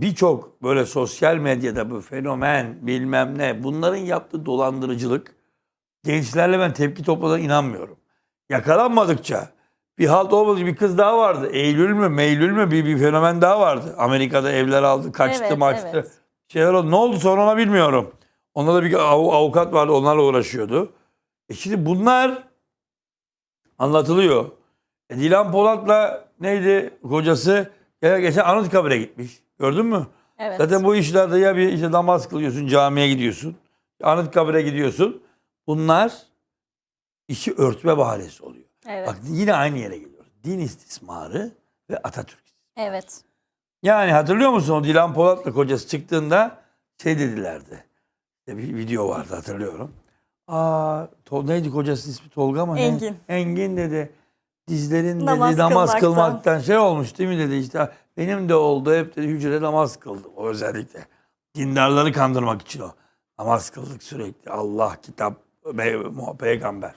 birçok böyle sosyal medyada bu fenomen bilmem ne bunların yaptığı dolandırıcılık gençlerle ben tepki topladığına inanmıyorum. Yakalanmadıkça bir halt olmadı bir kız daha vardı. Eylül mü Meylül mü bir, bir fenomen daha vardı. Amerika'da evler aldı kaçtı Evet, maçtı. evet. Şeyler oldu. Ne oldu sonra ona bilmiyorum. Onda da bir av- avukat vardı onlarla uğraşıyordu. E şimdi bunlar anlatılıyor. E Dilan Polat'la neydi kocası geçen Anıtkabir'e gitmiş. Gördün mü? Evet. Zaten bu işlerde ya bir işte namaz kılıyorsun, camiye gidiyorsun. Anıtkabir'e gidiyorsun. Bunlar işi örtme bahanesi oluyor. evet. Bak yine aynı yere geliyoruz. Din istismarı ve Atatürk. Evet. Yani hatırlıyor musun o Dilan Polat'la kocası çıktığında şey dedilerdi. Bir video vardı hatırlıyorum. Aa, to, neydi kocasının ismi Tolga mı? Engin. Engin dedi. Dizlerin dedi Namaz namaz kılmaktan. kılmaktan şey olmuş değil mi dedi işte. Benim de oldu hep dedi hücre namaz kıldım o özellikle. Dindarları kandırmak için o. Namaz kıldık sürekli. Allah, kitap, pe- peygamber.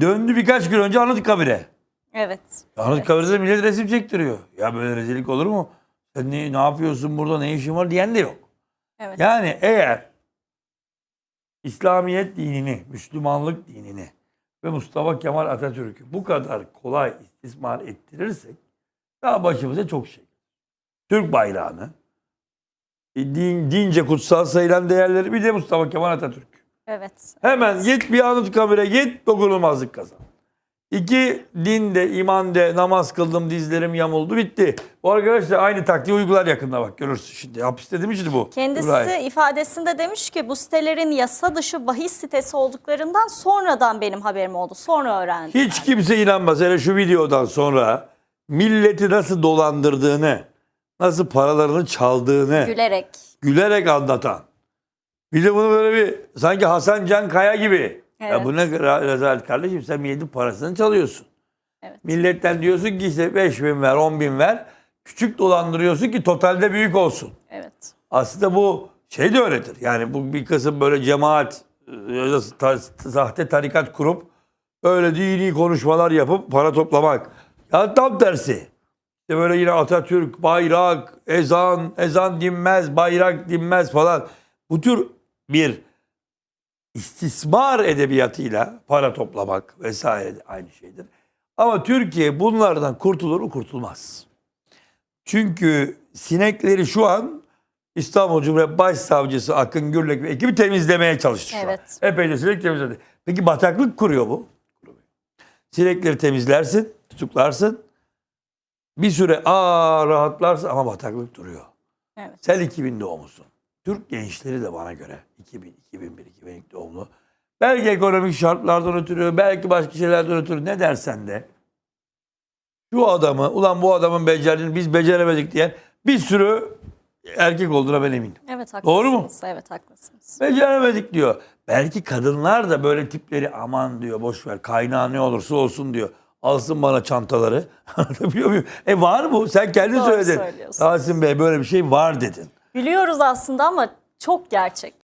Döndü birkaç gün önce Anıtkabir'e. Evet. Anıtkabir'de millet resim çektiriyor. Ya böyle rezillik olur mu? Sen ne, ne yapıyorsun burada ne işin var diyen de yok. Evet. Yani eğer İslamiyet dinini, Müslümanlık dinini ve Mustafa Kemal Atatürk'ü bu kadar kolay istismar ettirirsek daha başımıza çok şey. Türk bayrağını, e, din, dince kutsal sayılan değerleri bir de Mustafa Kemal Atatürk. Evet. Hemen git bir Anıtkabir'e git dokunulmazlık kazan. İki, dinde, imande, namaz kıldım, dizlerim yamuldu, bitti. Bu arkadaşlar aynı taktiği uygular yakında bak görürsün şimdi. Hapiste demişti bu. Kendisi İbrahim. ifadesinde demiş ki bu sitelerin yasa dışı bahis sitesi olduklarından sonradan benim haberim oldu. Sonra öğrendim. Hiç kimse inanmaz. Hele şu videodan sonra milleti nasıl dolandırdığını, nasıl paralarını çaldığını Gülerek. gülerek anlatan. Bir de bunu böyle bir sanki Hasan Can Kaya gibi. Ya Evet. bu ne re- rezalet kardeşim sen milletin parasını çalıyorsun. Evet. Milletten diyorsun ki işte 5 bin ver 10 bin ver. Küçük dolandırıyorsun ki totalde büyük olsun. Evet. Aslında bu şey de öğretir. Yani bu bir kısım böyle cemaat, e, ya sahte tarikat kurup öyle dini konuşmalar yapıp para toplamak. Ya tam tersi. İşte böyle yine Atatürk, bayrak, ezan, ezan dinmez, bayrak dinmez falan. Bu tür bir istismar edebiyatıyla para toplamak vesaire aynı şeydir. Ama Türkiye bunlardan kurtulur mu? Kurtulmaz. Çünkü sinekleri şu an İstanbul Cumhuriyet Başsavcısı Akın Gürlek ve ekibi temizlemeye çalıştı şu Evet. an. Epeyce sinek temizledi. Peki bataklık kuruyor bu. Sinekleri temizlersin, tutuklarsın. Bir süre aa rahatlarsın ama bataklık duruyor. Evet. Sen 2000 doğumlusun. Türk gençleri de bana göre 2000, 2001, 2002 doğumlu. Belki ekonomik şartlardan ötürü, belki başka şeylerden ötürü ne dersen de şu adamı, ulan bu adamın becerdiğini biz beceremedik diyen bir sürü erkek olduğuna ben eminim. Evet haklısınız. Doğru mu? Evet haklısınız. Beceremedik diyor. Belki kadınlar da böyle tipleri aman diyor boş ver kaynağı ne olursa olsun diyor. Alsın bana çantaları. Anlatabiliyor muyum? E var bu. Sen kendin Doğru söyledin. Rasim Bey böyle bir şey var dedin. Biliyoruz aslında ama çok gerçek.